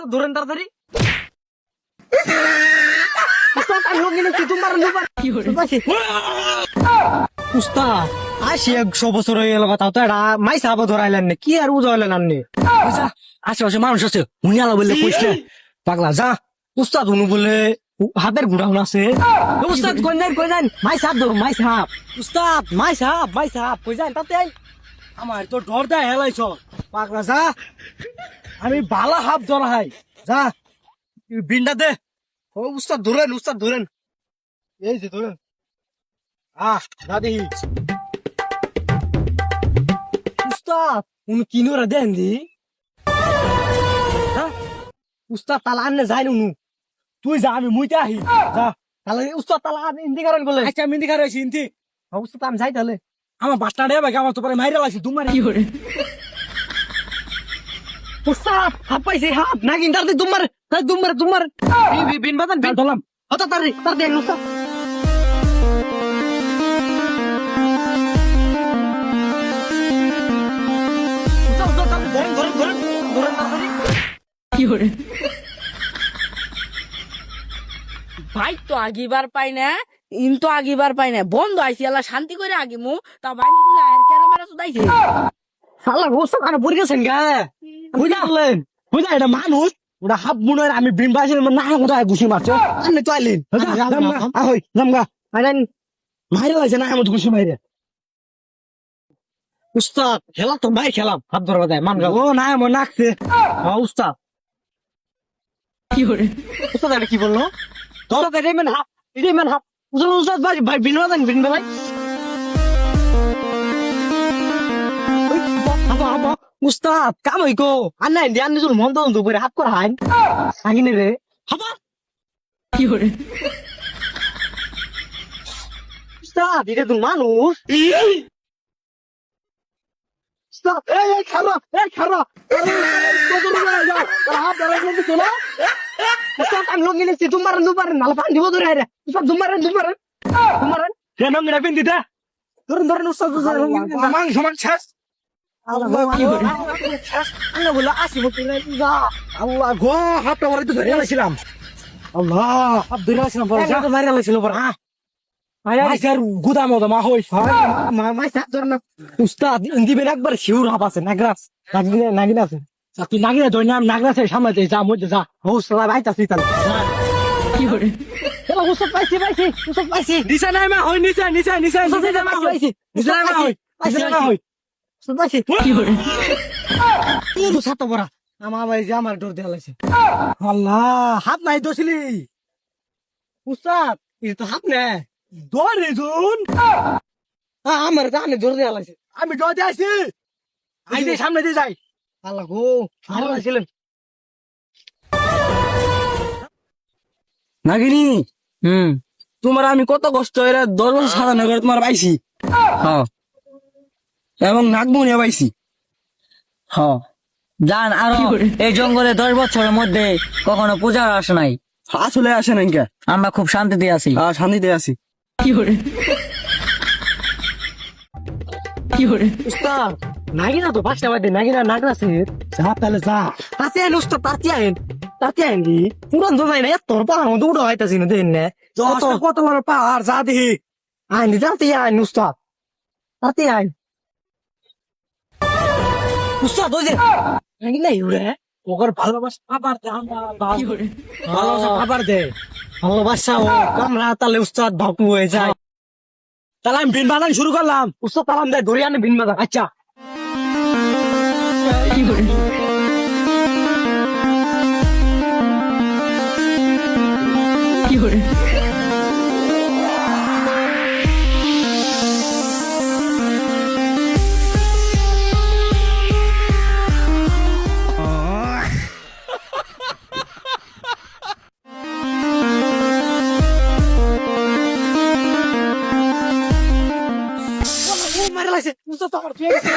উস্তাদ ধরেন তাড়াতাড়ি। উস্তাদ আসি একশো বছর হয়ে গেল তাও তো এটা মাইসা আবার ধরাইলেন না কি আর উজাইলেন আপনি আচ্ছা আশেপাশে মানুষ আছে হুনিয়ালা বললে কইস পাগলা যা। উস্তাদ উনু বলে হাতের গুড়াউন আছে। উস্তাদ কই যান কই যান মাই সাপ ধরুন মাই সাপ উস্তাদ মাই সাপ মাই সাপ কই যান তাতে। আমার তো ডর দেয় হেলাইছ। পাগলা যা। আমি বালা হাফ ধরা হাই যা বিনটা দে। ও উস্তাদ ধরেন উস্তাদ ধরেন। এই যে ধরেন। আহ দাদি উস্তাদ উনি কিনোরা দেন দি। উস্তাদ তালা আনলে যাই উনু তুই যা আমি মুইতে আহি। যা তাহলে উস্তাদ তালা আন ইন্দি কারণ বলে। আচ্ছা আমি দেখা রয়েছি ইন্তি। উস্তাদ আমি যাই তাহলে। আমার বাসটা রে ভাই আমার তো পরে মাইরা লাগছি তুমি কি করে? উস্তাদ হাত পাইছে নাগিন তার তোমার তার তোমার তোমার বিন বাদান বিন ধরলাম। হতা তার তার দেন উস্তাদ। ভাই তো আগিবার পাই না ইন তো আগিবার পাই না। বন্ধ আইছি এলা শান্তি করে আগিমু। তা ভাই আর ক্যামেরা তো দাইছে? শালা উস্তাদ আর পড়ে গেছেন গা। বুঝা বললেন বুঝা এটা মানুষ ওটা হাফ মনে আমি বিন বাসের না কোথায় ঘুষি মারছে। আন্নে তো আইলেন। আহই জামগা। আইলেন মাইরা লাগছে না এমন ঘুষি মাইরে। উস্তাদ খেলা তো ভাই খেলাম হাত ধরবা দেয় মান ও না এমন নাকছে হ্যাঁ উস্তাদ। উস্তাদ এটা কি বলল? উস্তাদ এটাই মান হাত এটাই মান হাত। উস্তাদ উস্তাদ ভাই ভাই বিনবা ভাই উস্তাদ কাম হইকো। আর নাই ধ্যান নিজুল মন তো দুপুরে হাত করা হাইন হাগিনে রে হাবা। উস্তাদ এটা তো মানুষ। উস্তাদ এই এই খারা এই খারা। হাত ধরে গেছে না উস্তাদ আমি লোক গেলেছি তোমার তোমার নালা পান দিব ধরে রে উস্তাদ তোমার তোমার তোমার কেন মেরা বিন দিতে। ধরেন উস্তাদ সমান শেষ। আল্লাহ গো হাতটা বলে তো ধরে আছিলাম আল্লাহ হাত ধরে আছিলাম বড় যা। মারি আলাইছিল পর হ্যাঁ গুদাম ওদা মা হই মাই সাত না উস্তাদ দিবেন একবার শিউর হাফ আছে নাগরাস নাগিনে নাগিন আছে। তুই নাগিনা ধরে নাম নাগরাসের সামনে যা মধ্যে যা। উস্তাদ আইতাছি তাহলে এবার উস্তাদ পাইছি পাইছি উস্তাদ পাইছি। নিচে নাই মা হই নিচে নিচে নিচে নিচে মা হই পাইছি নিচে নাই মা হই নিচে নাই মা হই উস্তাদ সাত বড়া আমার ভাই যে আমার ডর দেওয়া লাগছে আল্লাহ হাত নাই দোছিলি উস্তাদ এটা তো হাত নে দৌড় রেজুন আমার জানে ডর দেওয়া লাগছে আমি দৌড়তে আসি আই সামনে দিয়ে যাই। আল্লাহ গো ভালো লাগছিলেন নাগিনি হুম। তোমার আমি কত কষ্ট এরা দশ বছর সাজানো করে তোমার পাইছি? হ্যাঁ এবং নাগমুনিয়া পাইছি হ্যাঁ। জান আরও এই জঙ্গলে দশ বছরের মধ্যে কখনো পূজা আসে নাই? আসলে আসে না ইনকা আমরা খুব শান্তিতে আছি। শান্তিতে আছি। উস্তাদ নাগিনা তো পাঁচটা বাদে নাগিনা নাগরাছে যা তাহলে যা। তাতে আইন উস্তাদ তাতে আইন। তাতে আইন দি পুরান তো নাই না এত পাহাড় মধ্যে উড়ো হইতাছি না দেন না। কত বড় পাহাড় যা দেখি। আইন দি তাতে আইন উস্তাদ। তাতে আইন। ইউরে ওগর ভালোবাসা দে ভালোবাসা আবার দে। ভালোবাসা ও কামরা তালে উস্তাদ হয়ে যায়। তাহলে আমি বিন বানান শুরু করলাম। উস্তাদ তালাম দেয় ধরে আনে ভিন বাদা আচ্ছা। 你这大骗子